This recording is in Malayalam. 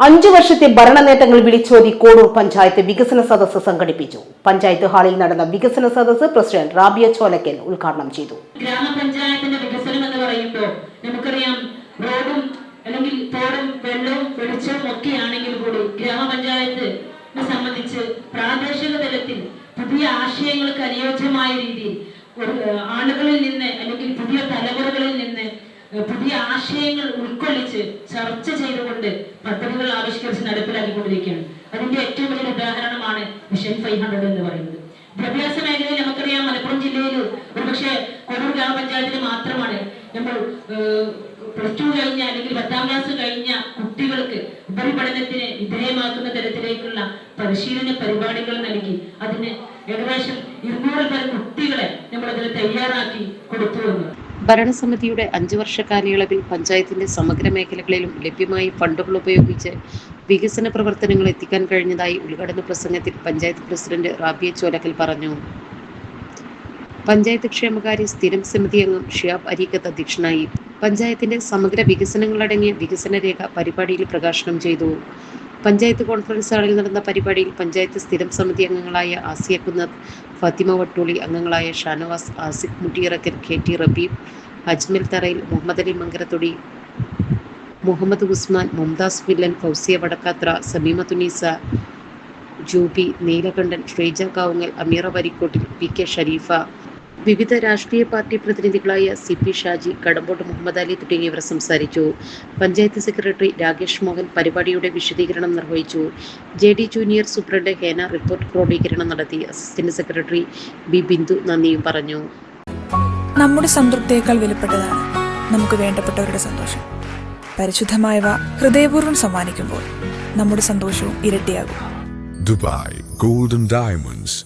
അഞ്ചു വർഷത്തെ ഭരണ നേട്ടങ്ങൾ വിളിച്ചോതി കോടൂർ പഞ്ചായത്ത് വികസന സദസ്സ് സംഘടിപ്പിച്ചു. പഞ്ചായത്ത് ഹാളിൽ നടന്ന വികസന സദസ്സ് പ്രസിഡന്റ് റാബിയ ചോലക്കൽ ഉദ്ഘാടനം ചെയ്തു. ഗ്രാമപഞ്ചായത്തിന്റെ വികസനം എന്ന് പറയുമ്പോൾ നമുക്കറിയാം റോഡും അല്ലെങ്കിൽ തോടും വെള്ളവും വെളിച്ചവും ഒക്കെ ആണെങ്കിൽ കൂടി ഗ്രാമപഞ്ചായത്ത് സംബന്ധിച്ച് പ്രാദേശിക തലത്തിൽ പുതിയ ആശയങ്ങൾക്ക് അനുയോജ്യമായ രീതിയിൽ ആളുകളിൽ നിന്ന് അല്ലെങ്കിൽ പുതിയ തലമുറകളിൽ നിന്ന് ഏഹ്, പുതിയ ആശയങ്ങൾ ഉൾക്കൊള്ളിച്ച് ചർച്ച ചെയ്തുകൊണ്ട് പദ്ധതികൾ ആവിഷ്കരിച്ച് നടപ്പിലാക്കിക്കൊണ്ടിരിക്കുകയാണ്. അതിന്റെ ഏറ്റവും വലിയ ഉദാഹരണമാണ് മിഷൻ ഫൈവ് ഹൺഡ്രഡ് എന്ന് പറയുന്നത്. വിദ്യാഭ്യാസ മേഖലയിൽ നമുക്കറിയാം മലപ്പുറം ജില്ലയിൽ ഒരുപക്ഷെ കൊടൂർ ഗ്രാമപഞ്ചായത്തിൽ മാത്രമാണ്. നമ്മൾ പ്ലസ് ടു കഴിഞ്ഞ അല്ലെങ്കിൽ പത്താം ക്ലാസ് കഴിഞ്ഞ കുട്ടികൾക്ക് ഉപരിപഠനത്തിന് വിധേയമാക്കുന്ന തരത്തിലേക്കുള്ള പരിശീലന പരിപാടികൾ നൽകി. അതിന് ഏകദേശം ഇരുന്നൂറിൽ പരം കുട്ടികളെ നമ്മൾ അതിൽ തയ്യാറാക്കി കൊടുത്തു എന്ന്. ഭരണസമിതിയുടെ അഞ്ചു വർഷ കാലയളവിൽ പഞ്ചായത്തിന്റെ സമഗ്ര മേഖലകളിലും ലഭ്യമായ ഫണ്ടുകൾ ഉപയോഗിച്ച് വികസന പ്രവർത്തനങ്ങൾ എത്തിക്കാൻ കഴിഞ്ഞതായി ഉദ്ഘാടന പ്രസംഗത്തിൽ പഞ്ചായത്ത് പ്രസിഡന്റ് റാബിയ ചോലക്കൽ പറഞ്ഞു. പഞ്ചായത്ത് ക്ഷേമകാര്യ സ്ഥിരം സമിതി അംഗം ഷിയാബ് അരീക്കത്ത് അധ്യക്ഷനായി. പഞ്ചായത്തിന്റെ സമഗ്ര വികസനങ്ങളടങ്ങിയ വികസന രേഖ പരിപാടിയിൽ പ്രകാശനം ചെയ്തു. പഞ്ചായത്ത് കോൺഫറൻസ് ഹാളിൽ നടന്ന പരിപാടിയിൽ പഞ്ചായത്ത് സ്ഥിരം സമിതി അംഗങ്ങളായ ആസിയ കുന്നത്ത് ഫാത്തിമ വട്ടൂളി അംഗങ്ങളായ Shanavas Asif Muttiyirakkal K T Rabeeb Ajmal Tharayil Muhammad Ali Mankarathodi Muhammad Usman Mumtaz Villan Fousiya Vadakkathra Sameema Thuneesa Jubi Neelakandan Sreeja Kavungal Ameera Varikkottil P K Shareefa വിവിധ രാഷ്ട്രീയ പാർട്ടി പ്രതിനിധികളായ സി പി ഷാജി കടമ്പോട്ട് മുഹമ്മദ് അലി തുടങ്ങിയവർ സംസാരിച്ചു. പഞ്ചായത്ത് സെക്രട്ടറി രാകേഷ് മോഹൻ പരിപാടിയുടെ വിശദീകരണം നിർവഹിച്ചു. J D junior superintendent Hena report ക്രോഡീകരണം നടത്തി. അസിസ്റ്റന്റ് സെക്രട്ടറി ബി ബിന്ദു നന്ദിയും പറഞ്ഞു. നമ്മുടെ സംതൃപ്തിയേക്കാൾ വിലപ്പെട്ടതാണ് നമുക്ക് വേണ്ടപ്പെട്ടവരുടെ സന്തോഷം. പരിശുദ്ധമായവ ഹൃദയപൂർവം സമ്മാനിക്കുമ്പോൾ നമ്മുടെ സന്തോഷവും ഇരട്ടിയാകും. Dubai golden Diamonds,